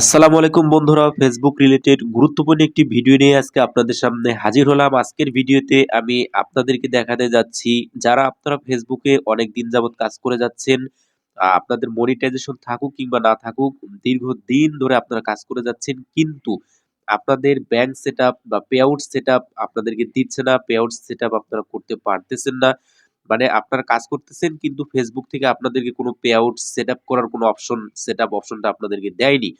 আসসালামু আলাইকুম বন্ধুরা ফেসবুক রিলেটেড গুরুত্বপূর্ণ একটি ভিডিও নিয়ে আজকে আপনাদের সামনে হাজির হলাম। আজকের ভিডিওতে আমি আপনাদেরকে দেখাতে যাচ্ছি, যারা আপনারা ফেসবুকে অনেক দিন যাবত কাজ করে যাচ্ছেন আপনাদের মনিটাইজেশন থাকুক কিংবা না থাকুক, দীর্ঘদিন ধরে আপনারা কাজ করে যাচ্ছেন, কিন্তু আপনাদের ব্যাংক সেট বা পে আউট সেট আপনাদেরকে দিচ্ছে না পে আউট সেট আপনারা করতে পারতেছেন না। মানে আপনারা কাজ করতেছেন, কিন্তু ফেসবুক থেকে আপনাদেরকে কোনো পে আউট সেট করার কোনো অপশন সেট অপশনটা আপনাদেরকে দেয়নি।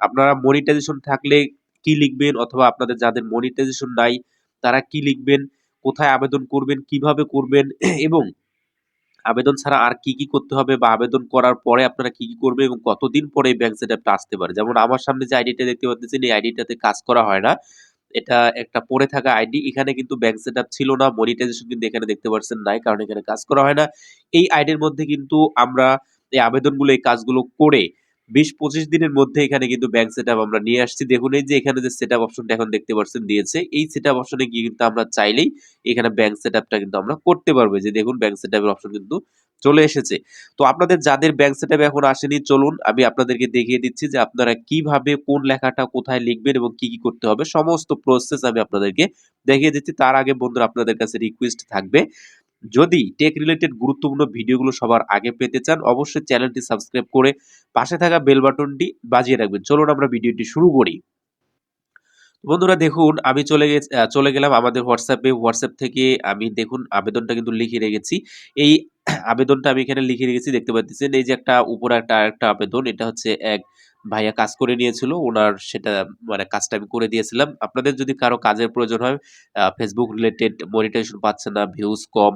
আপনারা মনিটাইজেশন থাকলে কি লিখবেন অথবা আপনাদের যাদের মনিটাইজেশন নাই, তারা কি লিখবেন, কোথায় আবেদন করবেন, কীভাবে করবেন, এবং আবেদন ছাড়া আর কি কি করতে হবে বা আবেদন করার পরে আপনারা কি কি করবেন এবং কতদিন পরে ব্যাংক সেটআপটা আসতে পারে? যেমন আমার সামনে যে আইডিটা দেখতে পাচ্ছেন, এই আইডিটাতে কাজ করা হয় না। এটা একটা পড়ে থাকা আইডি এখানে কিন্তু ব্যাংক সেটআপ ছিল না মনিটাইজেশন কিন্তু এখানে দেখতে পাচ্ছেন নাই, কারণ এখানে কাজ করা হয় না। এই আইডির মধ্যে কিন্তু আমরা এই আবেদনগুলো, এই কাজগুলো করে বিশ পঁচিশ দিনের মধ্যে এখানে কিন্তু ব্যাংক সেট আমরা নিয়ে আসছি। দেখুন, এই যে এখানে যে সেট অপশনটা এখন দেখতে পাচ্ছেন দিয়েছে, এই সেট অপশনে গিয়ে কিন্তু আমরা চাইলেই এখানে ব্যাংক সেট কিন্তু আমরা করতে পারব। যে দেখুন ব্যাংক সেট অপশন কিন্তু চলে এসেছে। তো আপনাদের যাদের ব্যাংক সেট এখন আসেনি, চলুন, আমি আপনাদেরকে দেখিয়ে দিচ্ছি যে আপনারা কীভাবে কোন লেখাটা কোথায় লিখবেন এবং কি কি করতে হবে। সমস্ত প্রসেস আমি আপনাদেরকে দেখিয়ে দিচ্ছি। তার আগে বন্ধুরা, আপনাদের কাছে রিকোয়েস্ট থাকবে। যদি টেক রিলেটেড গুরুত্বপূর্ণ ভিডিওগুলো সবার আগে পেতে চান, অবশ্যই চ্যানেলটি সাবস্ক্রাইব করে পাশে থাকা বেল বাটনটি বাজিয়ে রাখবেন। চলুন আমরা ভিডিওটি শুরু করি। বন্ধুরা, দেখুন, আমি চলে গেছি চলে গেলাম আমাদের হোয়াটসঅ্যাপে হোয়াটসঅ্যাপ থেকে আমি দেখুন, আবেদনটা কিন্তু লিখে রেখেছি। এই আবেদনটা আমি এখানে লিখে রেখেছি। দেখতে পাচ্ছেন, এই যে একটা উপরে একটা একটা আবেদন, এটা হচ্ছে এক ভাইয়া কাজ করে নিয়েছিল, ওনার সেটা মানে কাজটা আমি করে দিয়েছিলাম। আপনাদের যদি কারও কাজের প্রয়োজন হয় ফেসবুক রিলেটেড মনিটাইজেশন পাচ্ছে না ভিউজ কম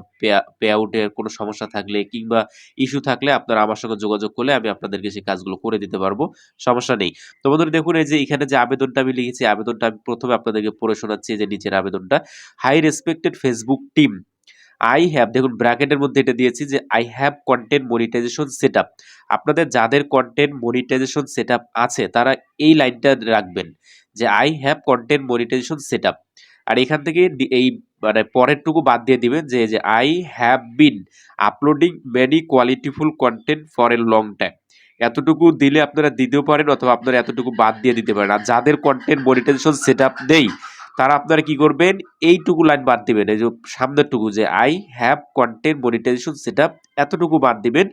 পে আউটের কোনো সমস্যা থাকলে কিংবা ইস্যু থাকলে আপনারা আমার সঙ্গে যোগাযোগ করলে আমি আপনাদেরকে সেই কাজগুলো করে দিতে পারব, সমস্যা নেই। তো বন্ধুরা দেখুন, এই যে এখানে যে আবেদনটা আমি লিখেছি, আবেদনটা আমি প্রথমে আপনাদেরকে পড়ে শোনাচ্ছি যে নিচের আবেদনটা। Hi respected Facebook team I have দেখুন, ব্র্যাকেটের মধ্যে এটা দিয়েছি যে I have content monetization set আপনাদের যাদের কন্টেন্ট মনিটাইজেশন সেট আছে, তারা এই লাইনটা রাখবেন যে I have content monetization set আর এখান থেকে এই মানে পরেরটুকু বাদ দিয়ে দিবেন যে যে I have been uploading many qualityful content for a long time এতটুকু দিলে আপনারা দিতেও পারেন অথবা আপনারা এতটুকু বাদ দিয়ে দিতে পারেন। আর যাদের কন্টেন্ট মনিটাইজেশন সেট আপ নেই তারা আপনারা কি করবেন? এইটুকু লাইন বাদ দিবেন। এই যে সামনেরটুকু যে I have content monetization set এতটুকু বাদ দিবেন।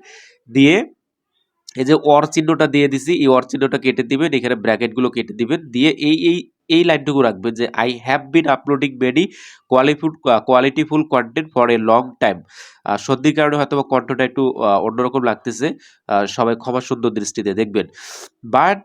দিয়ে এই যে অর চিহ্নটা দিয়ে দিছি, এই অর চিহ্নটা কেটে দিবেন, এখানে ব্র্যাকেটগুলো কেটে দিবেন। দিয়ে এই এই এই লাইনটুকু রাখবেন যে I have been uploading many qualiful qualityful content for a long time সর্দির কারণে হয়তো কণ্ঠটা একটু অন্যরকম লাগতেছে। সবাই ক্ষমা সুন্দর দৃষ্টিতে দেখবেন। But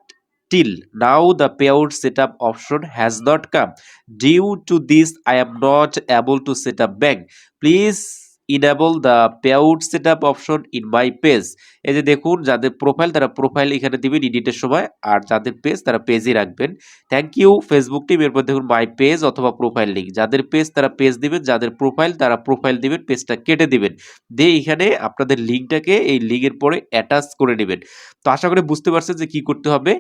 till now the payout setup option has not come. Due to this i am not able to set up bank. Please enable the payout set up option in my page এই যে দেখুন, যাদের profile তারা profile এখানে দিবেন ইডিটের সময়, আর যাদের page তারা পেজই রাখবেন। থ্যাংক ইউ ফেসবুক টিম এরপর দেখুন মাই পেজ অথবা প্রোফাইল লিঙ্ক যাদের পেজ তারা পেজ দিবেন, যাদের প্রোফাইল তারা প্রোফাইল দিবেন পেজটা কেটে দিবেন। দিয়ে এখানে আপনাদের লিঙ্কটাকে এই লিঙ্কের পরে অ্যাটাচ করে নেবেন। তো আশা করি বুঝতে পারছেন যে কি করতে হবে।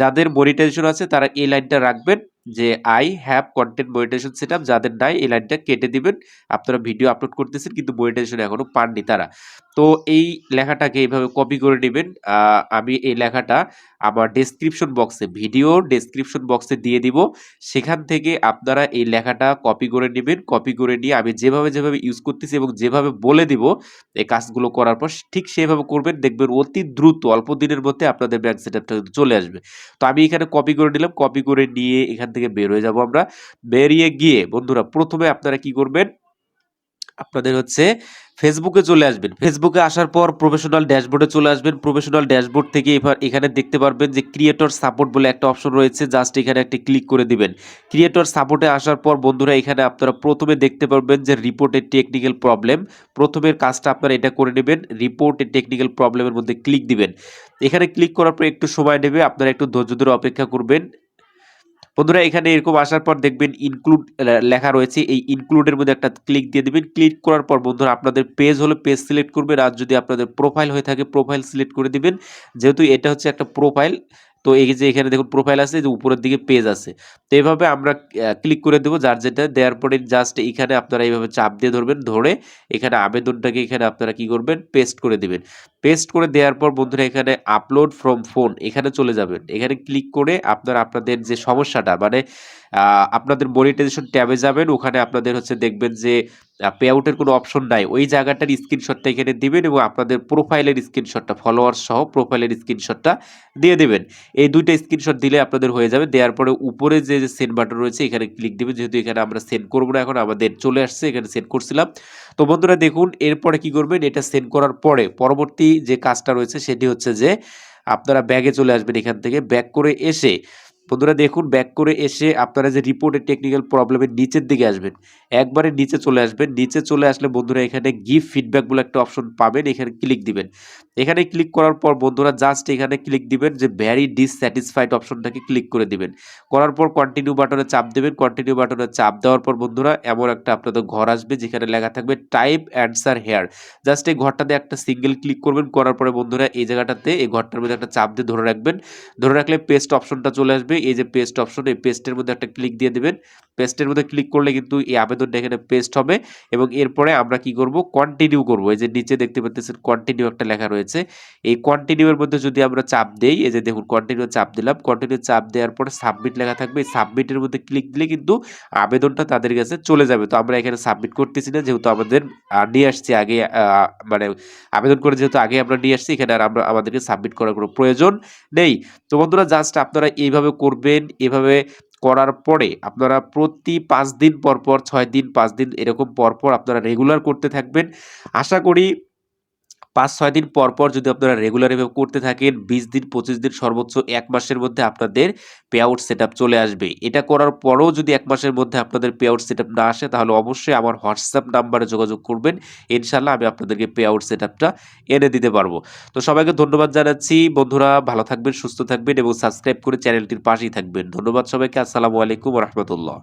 যাদের মনিটাইজেশন আছে, তারা এই লাইনটা রাখবেন। যে I have content monetization set যাদের নাই এই লাইনটা কেটে দিবেন। আপনারা ভিডিও আপলোড করতেছেন কিন্তু মনিটাইজেশন এখনও পাননি তারা। তো এই লেখাটাকে এইভাবে কপি করে নেবেন। আমি এই লেখাটা আমার ডেসক্রিপশন বক্সে ভিডিও ডেসক্রিপশন বক্সে দিয়ে দিব। সেখান থেকে আপনারা এই লেখাটা কপি করে নেবেন। কপি করে নিয়ে আমি যেভাবে যেভাবে ইউজ করতেছি এবং যেভাবে বলে দিব, এই কাজগুলো করার পর ঠিক সেভাবে করবেন। দেখবেন অতি দ্রুত, অল্প দিনের মধ্যে আপনাদের ব্যাংক সেট চলে আসবে। তো আমি এখানে কপি করে নিলাম। কপি করে নিয়ে এখান থেকে বের হয়ে যাব আমরা। বেরিয়ে গিয়ে, বন্ধুরা, প্রথমে আপনারা কি করবেন? আপনাদের হচ্ছে ফেসবুকে চলে আসবেন। ফেসবুকে আসার পর প্রফেশনাল ড্যাশবোর্ডে চলে আসবেন। প্রফেশনাল ড্যাশবোর্ড থেকে এবার এখানে দেখতে পারবেন যে ক্রিয়েটর সাপোর্ট বলে একটা অপশন রয়েছে। জাস্ট এখানে একটি ক্লিক করে দিবেন। ক্রিয়েটর সাপোর্টে আসার পর, বন্ধুরা, এখানে আপনারা প্রথমে দেখতে পারবেন যে রিপোর্টের টেকনিক্যাল প্রবলেম প্রথমের কাজটা আপনারা এটা করে নেবেন। রিপোর্টের টেকনিক্যাল প্রবলেমের মধ্যে ক্লিক দিবেন। এখানে ক্লিক করার পর একটু সময় নেবে। আপনারা একটু ধৈর্য ধরে অপেক্ষা করবেন। বন্ধুরা, এখানে এরকম আসার পর দেখবেন ইনক্লুড লেখা রয়েছে। এই ইনক্লুডের মধ্যে একটা ক্লিক দিয়ে দিবেন। ক্লিক করার পর বন্ধুরা, আপনাদের পেজ হলে পেজ সিলেক্ট করবেন। আর যদি আপনাদের প্রোফাইল হয়ে থাকে প্রোফাইল সিলেক্ট করে দিবেন। যেহেতু এটা হচ্ছে একটা প্রোফাইল তো এই যে এখানে দেখুন প্রোফাইল আছে, যে উপরের দিকে পেজ আছে। তো এইভাবে আমরা ক্লিক করে দেবো। যার যেটা দেওয়ার পরে জাস্ট এখানে আপনারা এইভাবে চাপ দিয়ে ধরবেন, ধরে এখানে আবেদনটাকে এখানে আপনারা কি করবেন পেস্ট করে দিবেন। পেস্ট করে দেওয়ার পর বন্ধুরা এখানে আপলোড ফ্রম ফোন এখানে চলে যাবেন। এখানে ক্লিক করে আপনার, আপনাদের যে সমস্যাটা মানে আপনাদের মনিটাইজেশন ট্যাবে যাবেন। ওখানে আপনাদের হচ্ছে দেখবেন যে পে আউটের কোনো অপশন নাই। ওই জায়গাটার স্ক্রিনশটটা এখানে দিবেন এবং আপনাদের প্রোফাইলের স্ক্রিনশটটা ফলোয়ার সহ প্রোফাইলের স্ক্রিনশটটা দিয়ে দেবেন। এই দুইটা স্ক্রিনশট দিলে আপনাদের হয়ে যাবে। দেওয়ার পরে উপরে যে সেন্ড বাটন রয়েছে, এখানে ক্লিক দিবেন। যেহেতু এখানে আমরা সেন্ড করব না এখন, আমাদের চলে আসছে, এখানে সেন্ড করছিলাম। তো বন্ধুরা দেখুন, এরপরে কি করবেন? এটা সেন্ড করার পরে পরবর্তী যে কাজটা রয়েছে, সেটি হচ্ছে যে আপনারা ব্যাগে চলে আসবেন এখান থেকে। ব্যাক করে এসে বন্ধুরা দেখুন ব্যাক করে এসে আপনারা যে রিপোর্টের টেকনিক্যাল প্রবলেমের নিচের দিকে আসবেন, একবারে নিচে চলে আসবেন। নিচে চলে আসলে বন্ধুরা এখানে গিভ ফিডব্যাক বলে একটা অপশন পাবেন, এখানে ক্লিক দিবেন। এখানে ক্লিক করার পর বন্ধুরা জাস্ট এখানে ক্লিক দিবেন যে ভ্যারি ডিসস্যাটিসফাইড অপশনটাকে ক্লিক করে দিবেন। করার পর কন্টিনিউ বাটনে চাপ দেবেন কন্টিনিউ বাটনে চাপ দেওয়ার পর বন্ধুরা এমন একটা আপনাদের ঘর আসবে যেখানে লেখা থাকবে টাইপ অ্যান্সার হেয়ার জাস্ট এই ঘরটাতে একটা সিঙ্গেল ক্লিক করবেন, করার পরে বন্ধুরা এই জায়গাটাতে, এই ঘরটার মধ্যে একটা চাপ দিয়ে ধরে রাখবেন। ধরে রাখলে পেস্ট অপশনটা চলে আসবে। এই যে পেস্ট অপশন এই পেস্টের মধ্যে একটা ক্লিক দিয়ে দেবেন। পেস্টের মধ্যে ক্লিক করলে কিন্তু এই আবেদনটা এখানে পেস্ট হবে এবং এরপরে আমরা কি করব? কন্টিনিউ করব। এই যে নিচে দেখতে পাচ্ছেন কন্টিনিউ একটা লেখা রয়েছে। এই কন্টিনিউ এর মধ্যে যদি আমরা চাপ দেই, এই যে দেখুন কন্টিনিউ চাপ দিলাম। কন্টিনিউ চাপ দেওয়ার পরে সাবমিট লেখা থাকবে। এই সাবমিটের মধ্যে ক্লিক দিলে কিন্তু আবেদনটা তাদের কাছে চলে যাবে। তো আমরা এখানে সাবমিট করতেছি না, যেহেতু আমাদের নিয়ে আসছি আগে মানে আবেদন করে যেহেতু আগে আমরা নিয়ে আসছি, এখানে আর আমরা আমাদেরকে সাবমিট করার কোনো প্রয়োজন নেই। তো বন্ধুরা জাস্ট আপনারা এইভাবে করবেন এভাবে করার পরে আপনারা প্রতি পাঁচ দিন পর পর ছয় দিন, পাঁচ দিন এরকম পর পর আপনারা রেগুলার করতে থাকবেন। আশা করি পাঁচ ছয় দিন পর পর যদি আপনারা রেগুলার এভাবে করতে থাকেন, বিশ দিন, পঁচিশ দিন, সর্বোচ্চ এক মাসের মধ্যে আপনাদের পে আউট সেট চলে আসবে। এটা করার পরেও যদি এক মাসের মধ্যে আপনাদের পে আউট সেট না আসে, তাহলে অবশ্যই আমার হোয়াটসঅ্যাপ নাম্বারে যোগাযোগ করবেন। ইনশাল্লাহ আমি আপনাদেরকে পে আউট সেট এনে দিতে পারব। তো সবাইকে ধন্যবাদ জানাচ্ছি। বন্ধুরা, ভালো থাকবেন, সুস্থ থাকবেন এবং সাবস্ক্রাইব করে চ্যানেলটির পাশেই থাকবেন। ধন্যবাদ সবাইকে। আসসালামু আলাইকুম রহমতুল্লাহ।